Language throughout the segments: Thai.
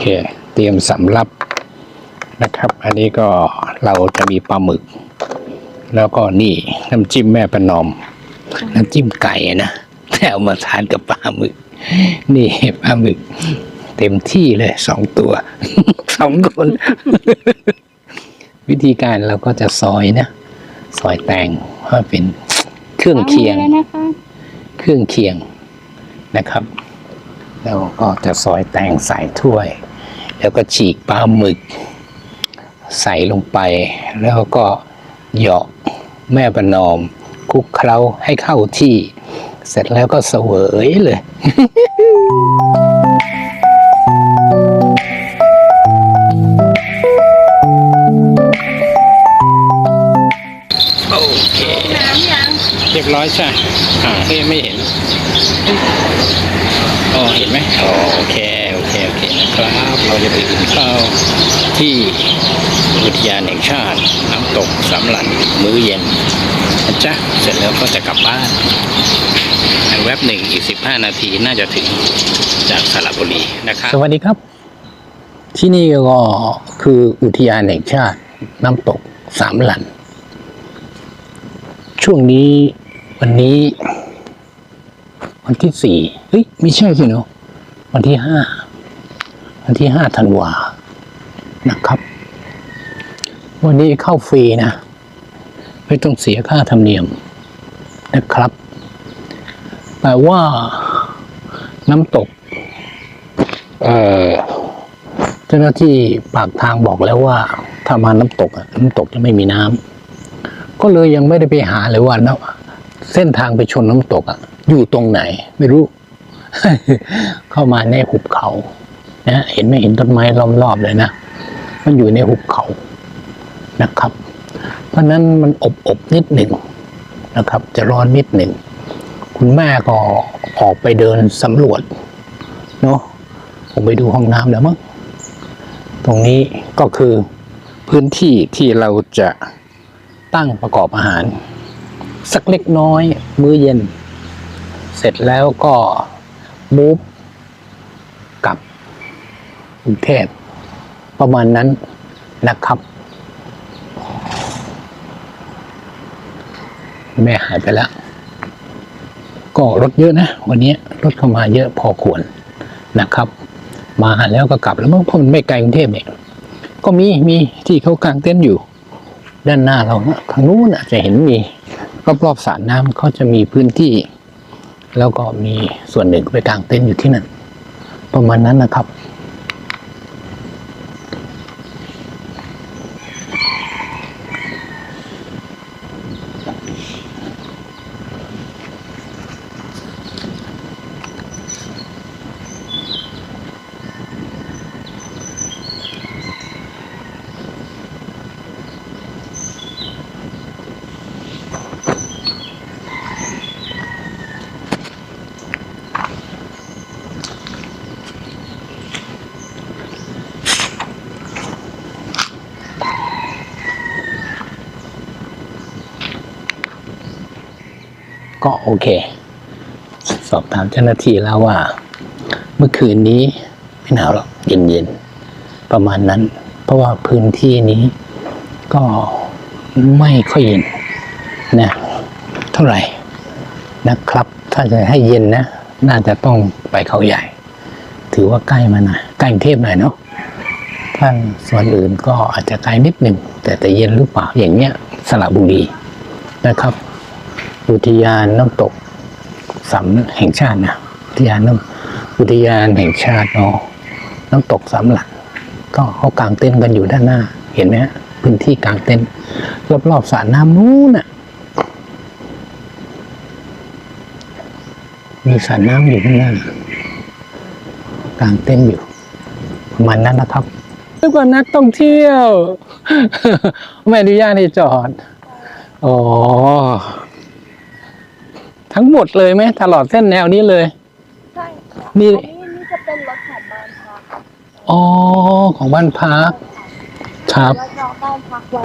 เค เตรียมสำรับนะครับ อันนี้ก็เราจะมีปลาหมึก แล้วก็นี่น้ำจิ้มแม่ประนอม น้ำจิ้มไก่นะแต่เอามาทานกับปลาหมึก นี่ปลาหมึก เต็มที่เลยสองตัวสองคน วิธีการเราก็จะซอยนะซอยแตงให้เป็นเครื่องเคียงนะคะเครื่องเคียงนะครับ แล้วก็จะซอยแตงใส่ถ้วย แล้วก็ฉีกปลาหมึก ใส่ลงไป แล้วก็เหยาะแม่ประนอมคลุกเคล้าให้เข้าที่ เสร็จแล้วก็เสวยเลย โอเค น้ำยังเรียบร้อยใช่อ่าก็ยังไม่เห็น อ๋อ เห็นไหมอ๋อโอเค เคโอเคนะครับเราจะไปกินข้าวที่อุทยานแห่งชาติน้ำตกสำหลันมื้อเย็นนะจ๊ะเสร็จแล้วก็จะกลับบ้านในแวบหนึ่งอีกสิบห้านาทีน่าจะถึงจากสระบุรีนะครับสวัสดีครับ ที่นี่ก็คืออุทยานแห่งชาติน้ำตกสามหลัน ช่วงนี้วันนี้ วันที่สี่เฮ้ยไม่ใช่สิเนาะวันที่ห้า วันที่ห้าธันวานะครับ วันนี้เข้าฟรีนะ ไม่ต้องเสียค่าธรรมเนียมนะครับแต่ว่าน้ำตก เอ่อเจ้าหน้าที่ปากทางบอกแล้วว่า ถ้ามาน้ำตกน้ำตกจะไม่มีน้ำก็เลยยังไม่ได้ไปหาเลยว่านะเส้นทางไปชนน้ำตกอะอยู่ตรงไหน ไม่รู้ เข้ามาในหุบเขา นะเห็นไหม่เห็นต้นไม้ล้อมรอบเลยนะ มันอยู่ในหุบเขานะครับ เพราะนั้นมันอบอบๆนิดหนึ่งนะครับ จะร้อนนิดหนึ่ง คุณแม่ก็ออกไปเดินสำรวจเนาะผมไปดูห้องน้ำแล้วมั้งตรงนี้ก็คือพื้นที่ที่เราจะตั้งประกอบอาหาร สักเล็กน้อยมื้อเย็น เสร็จแล้วก็มูฟ รุงเทพประมาณนั้นนะครับ แม่หายไปแล้ว ก็รถเยอะนะ วันนี้รถเข้ามาเยอะพอควรนะครับ มาแล้วก็กลับแล้วมั้งเพราะมันไม่ไกลกรุงเทพเนี่ยก็มีมีที่เขากางเต็นท์อยู่ ด้านหน้าเรานะทางนู้นอาจจะเห็นมีรอบๆสระน้ำเขาจะมีพื้นที่ แล้วก็มีส่วนหนึ่งไปกางเต็นท์อยู่ที่นั่น ประมาณนั้นนะครับ ก็โอเค สอบถามเจ้าหน้าที่แล้วว่า เมื่อคืนนี้ไม่หนาวหรอกเย็นๆ ประมาณนั้น เพราะว่าพื้นที่นี้ก็ไม่ค่อยเย็นนะเท่าไหร่นะครับ ถ้าจะให้เย็นนะ น่าจะต้องไปเขาใหญ่ ถือว่าใกล้มาหน่อยใกล้กรุงเทพหน่อยเนาะท่านส่วนอื่นก็อาจจะไกลนิดหนึ่งแต่แต่เย็นหรือเปล่าอย่างเงี้ยสระบุรีนะครับ อุทยานน้ำตกสำแห่งชาตินะอุทยานน้ำอุทยานแห่งชาติเนาะน้ำตกสำหลัก ก็เขากางเต็นกันอยู่ด้านหน้า เห็นไหมฮะพื้นที่กางเต็นรอบๆสระน้ำนู้นน่ะมีสระน้ำอยู่ข้างหน้ากางเต็นอยู่ประมาณนั้นนะครับเรียกว่านักท่องเที่ยว ไม่อนุญาตให้จอด อ๋อ ทั้งหมดเลยไหมตลอดเส้นแนวนี้เลย ใช่ค่ะนี่ อันนี้นี่จะเป็นรถของบ้านพักอ๋อของบ้านพัก ครับ แล้วจะเอาบ้านพักไว้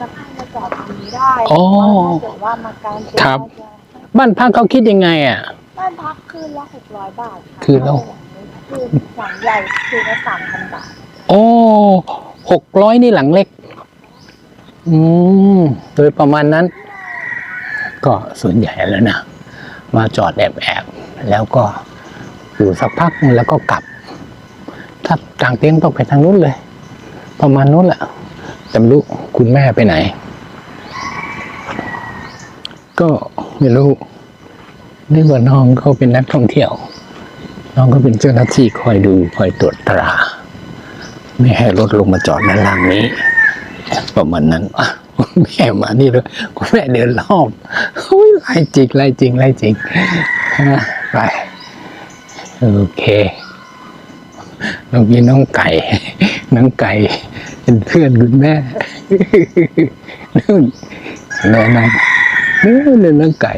จะข้ามมาจอดตรงนี้ได้อ๋อถ้าเกิดว่ามาการเต็นท์ครับ ก็จะบ้านพักเขาคิดยังไงอะ บ้านพักคืนละหกร้อยบาทค่ะคืนละรคือหลังใหญ่คือละสามพันบาทโอ้หกร้อยนี่หลังเล็ก อืม โดยประมาณนั้น ก็ส่วนใหญ่แล้วนะ มาจอดแอบแอบๆแล้วก็อยู่สักพักแล้วก็กลับ ถ้ากลางเต็นท์ต้องไปทางนู้นเลย ประมาณนู้นแหละแต่ไม่รู้คุณแม่ไปไหน ก็ไม่รู้นี่ว่าน้องเขาเป็นนักท่องเที่ยว น้องก็เป็นเจ้าหน้าที่คอยดูคอยตรวจตรา ไม่ให้รถลงมาจอดด้านล่างนี้ ประมาณนั้นอะ แม่มานี่เลยคุณแม่เดินรอบโอ้ยไล่จริงไล่จริงไล่จริงอะไปโอเคเรามีน้องไก่ น้องไก่ เป็นเพื่อนคุณแม่นู่นแม่น้องนู่นเลยน้องไก่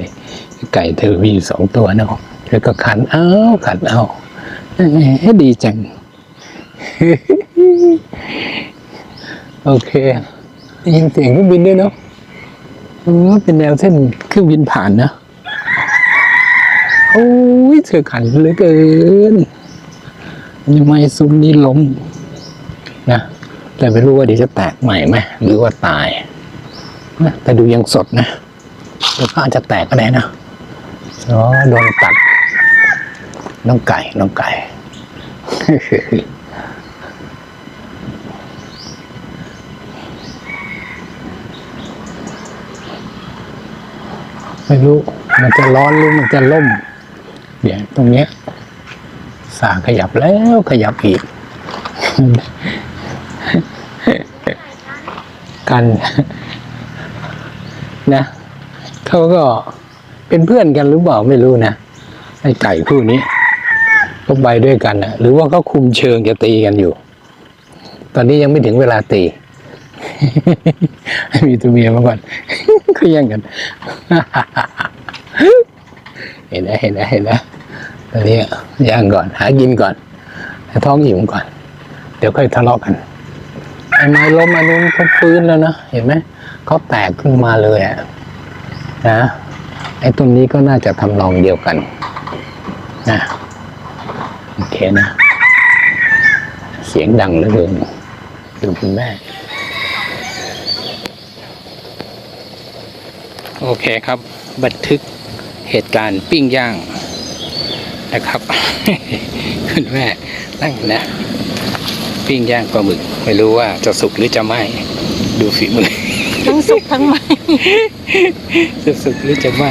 ไก่เธอมีสองตัวเนาะแล้วก็ขันเอาขันเอาเอ้ดีจัง โอเค ได้ยินเสียงเครื่องบินด้วยเนาะเออเป็นแนวเส้นเครื่องบินผ่านนะ โอ้ยเธอขันเหลือเกินยังไม่ซุ้มนี้ล้มนะแต่ไม่รู้ว่าเดี๋ยวจะแตกใหม่ไหมหรือว่าตายนะแต่ดูยังสดนะแล้วก็อาจจะแตกก็ได้นะอ๋อโดนตัดน้องไก่น้องไก่ ไม่รู้ มันจะร้อนหรือมันจะล่มเดี๋ยวตรงเนี้ยสาขยับแล้วขยับอีก กันนะเขาก็เป็นเพื่อนกันหรือเปล่าไม่รู้นะไอ้ไก่คู่นี้ก็ไปด้วยกันนะหรือว่าเขาคุมเชิงจะตีกันอยู่ ตอนนี้ยังไม่ถึงเวลาตี มีตัวเมียมาก่อน ก็แย่งกัน เห็นนะเห็นนะเห็นนะตอนนี้ย่างก่อน หากินก่อนให้ท้องหิวก่อน เดี๋ยวค่อยทะเลาะกันไอ้ไม้ล้มอันนู้นเขาฟื้นแล้วนะ เห็นไหมเขาแตกขึ้นมาเลยอะนะไอ้ตรงนี้ก็น่าจะทำนองเดียวกันนะโอเคนะ เสียงดังเหลือเกินดูคุณแม่ โอเคครับ บันทึกเหตุการณ์ปิ้งย่างนะครับ คุณแม่นั่งนะปิ้งย่างปลาหมึก ไม่รู้ว่าจะสุกหรือจะไหม้ดูฝีมือ ทั้งสุกทั้งไม่จะสุกหรือจะไหม้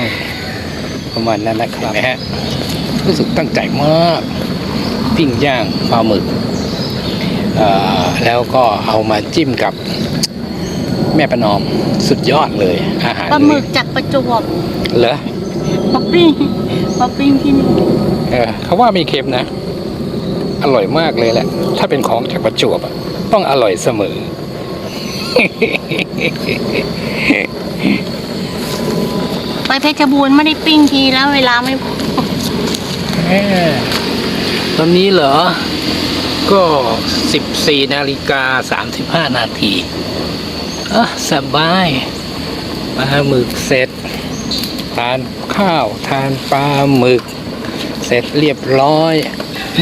ประมาณนั้นนะครับนะฮะรู้สึกตั้งใจมาก ปิ้งย่างปลาหมึกเอ่อแล้วก็เอามาจิ้มกับ แม่ประนอมสุดยอดเลย อาหารปลาหมึกจากประจวบเหรอป๊อปปิ้งป๊อปปิ้งที่นี่เออเขาว่าไม่เค็มนะ อร่อยมากเลยแหละ ถ้าเป็นของจากประจวบอะต้องอร่อยเสมอ ไปเพชรบูรณ์ไม่ได้ปิ้งทีแล้วเวลาไม่พอแม่ตอนนี้เหรอ ก็ 14 นาฬิกา 35 นาที อะสบายปลาหมึกเสร็จ ทานข้าวทานปลาหมึก เสร็จเรียบร้อย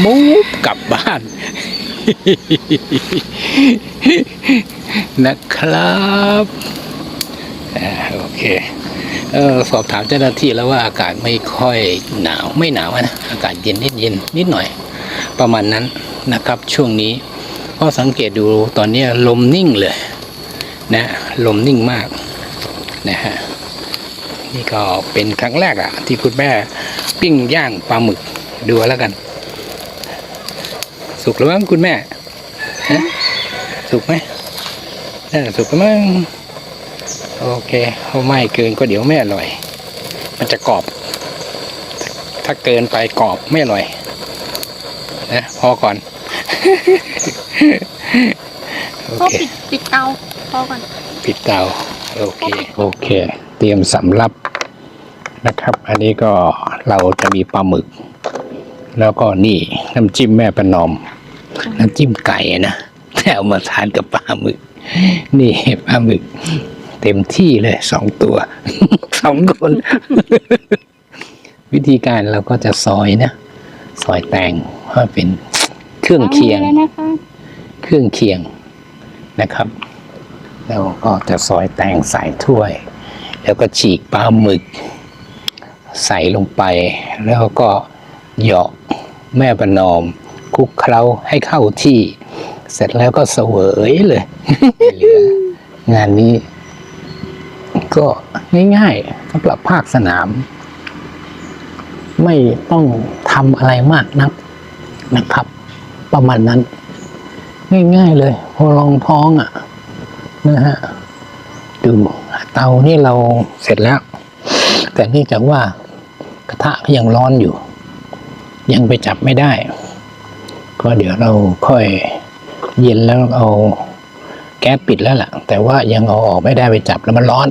มูฟกลับบ้าน นะครับอโอเคเออสอบถามเจ้าหน้าที่แล้วว่าอากาศไม่ค่อยหนาวไม่หนาวนะ อากาศเย็นนิดเย็นนิดหน่อย ประมาณนั้นนะครับช่วงนี้ก็สังเกตดูตอนนี้ลมนิ่งเลย นะลมนิ่งมากนะฮะนี่ก็เป็นครั้งแรกอะที่คุณแม่ปิ้งย่างปลาหมึกดูแล้วกัน สุกแล้วมั้งคุณแม่ฮะสุกไหมน่าจะสุกแล้วมั้งโอเคเขาไม่เกินก็เดี๋ยวไม่อร่อย มันจะกรอบ ถ้าเกินไปกรอบไม่อร่อยนะพอก่อน โอเค ปิดปิดเตา พอก่อนปิดเตาโอเคโอเค เตรียมสำรับนะครับ อันนี้ก็เราจะมีปลาหมึก แล้วก็นี่น้ำจิ้มแม่ประนอม น้ำจิ้มไก่นะแต่เอามาทานกับปลาหมึก นี่ปลาหมึก เต็มที่เลยสองตัวสองคน วิธีการเราก็จะซอยนะซอยแตงให้เป็นเครื่องเคียงล้มือแล้วนะคะเครื่องเคียงนะครับ แล้วก็จะซอยแตงใส่ถ้วย แล้วก็ฉีกปลาหมึก ใส่ลงไป แล้วก็เหยาะแม่ประนอมคลุกเคล้าให้เข้าที่ เสร็จแล้วก็เสวยเลยเหลืองานนี้ ก็ง่ายๆสำหรับภาคสนาม ไม่ต้องทำอะไรมากนักนะครับ ประมาณนั้น ง่ายๆเลย พอลองท้องอะ นะฮะดูเตานี่เราเสร็จแล้ว แต่เนื่องจากว่ากระทะก็ยังร้อนอยู่ ยังไปจับไม่ได้ ก็เดี๋ยวเราค่อยเย็นแล้วเอาแก๊สปิดแล้วล่ะ แต่ว่ายังเอาออกไม่ได้ไปจับแล้วมันร้อน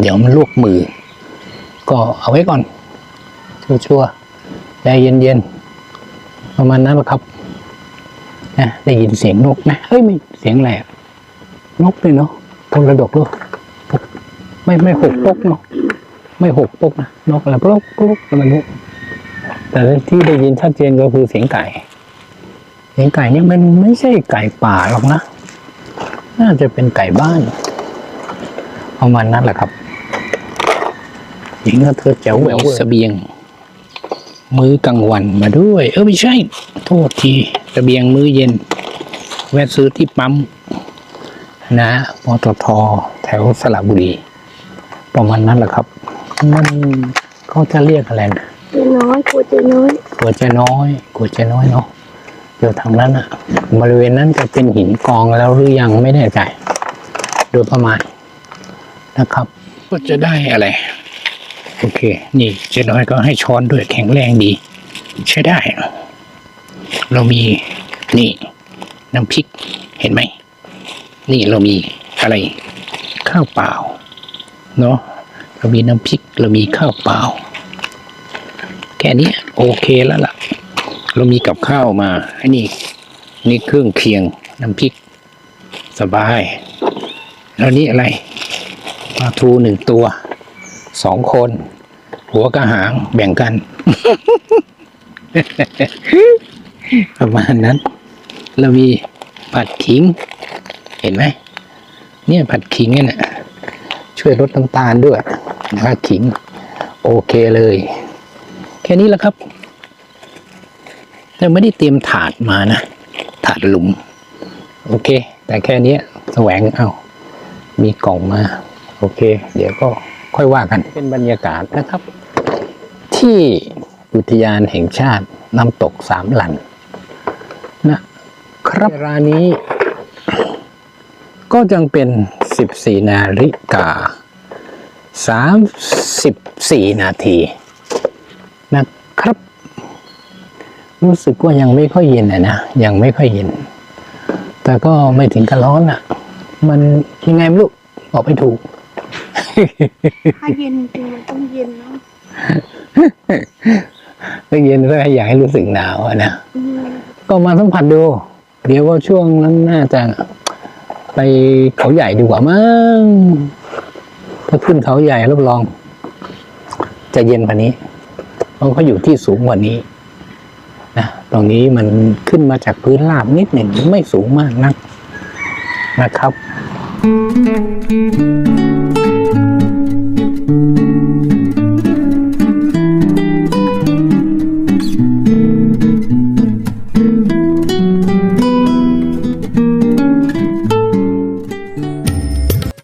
เดี๋ยวมันลวกมือ ก็เอาไว้ก่อน ชั่วๆใจเย็นๆประมาณนั้นแหละครับนะได้ยินเสียงนกนะเฮ้ยไม่เสียงอะไร นกเลยเนาะทรดกด้วยไม่ไม่หกปกเนาะไม่หกปกนะนกอะไรปลกปลกอะไรไม่รู้แต่ที่ได้ยินชัดเจนก็คือเสียงไก่ เสียงไก่เนี่ยมันไม่ใช่ไก่ป่าหรอกนะ น่าจะเป็นไก่บ้านประมาณนั้นแหละครับหญิงก็เธอแจ๋วแหววเสบียง มื้อกลางวันมาด้วย เออไม่ใช่ โทษทีระเบียงมื้อเย็น แวะซื้อที่ปั๊ม นะปตทแถวสระบุรี ประมาณนั้นแหละครับ มันเขาจะเรียกอะไรนะเจน้อยกลัวเจน้อยกัวเจน้อยกัวเจน้อยเนาะอยู่ทางนั้นอะบริเวณนั้นจะเป็นหินกองแล้วหรือยังไม่แน่ใจ โดยประมาณนะครับ ก็จะได้อะไร โอเค นี่เจน้อยก็ให้ช้อนด้วยแข็งแรงดี ใช้ได้ เรามีนี่น้ำพริกเห็นไหม นี่เรามีอะไร ข้าวเปล่า เนาะเรามีน้ำพริกเรามีข้าวเปล่า แค่นี้โอเคแล้วล่ะ เรามีกับข้าวมาอันนี้นี่เครื่องเคียงน้ำพริก สบาย แล้วนี่อะไรปลาทูหนึ่งตัวสองคน หัวกระหางแบ่งกัน ประมาณนั้น เรามีผัดขิง เห็นไหมเนี่ยผัดขิงเนี่ยนะช่วยลดน้ำตาลด้วยนะครับขิง โอเคเลย แค่นี้แหละครับแต่ไม่ได้เตรียมถาดมานะ ถาดหลุม โอเค แต่แค่นี้แสวงเอามีกล่องมา โอเค เดี๋ยวก็ค่อยว่ากันเป็นบรรยากาศนะครับ ที่อุทยานแห่งชาติน้ำตกสามหลันนะครับเวลานี้ ยังเป็น 14 นาฬิกา 34 นาทีนะครับ รู้สึกว่ายังไม่ค่อยเย็นอะนะ ยังไม่ค่อยเย็น แต่ก็ไม่ถึงกับร้อนอะมันยังไงไม่รู้บอกไม่ถูก ถ้าเย็นจริงมันต้องเย็นเนาะไม่เย็นก็อยากให้รู้สึกหนาวอะนะอืมก็มาสัมผัสดู เดี๋ยวว่าช่วงนั้นน่าจะ ไปเขาใหญ่ดีกว่ามั้งถ้าขึ้นเขาใหญ่รับรอง จะเย็นกว่านี้เพราะเขาอยู่ที่สูงกว่านี้นะตรงนี้มันขึ้นมาจากพื้นราบนิดหนึ่งไม่สูงมากนักนะครับ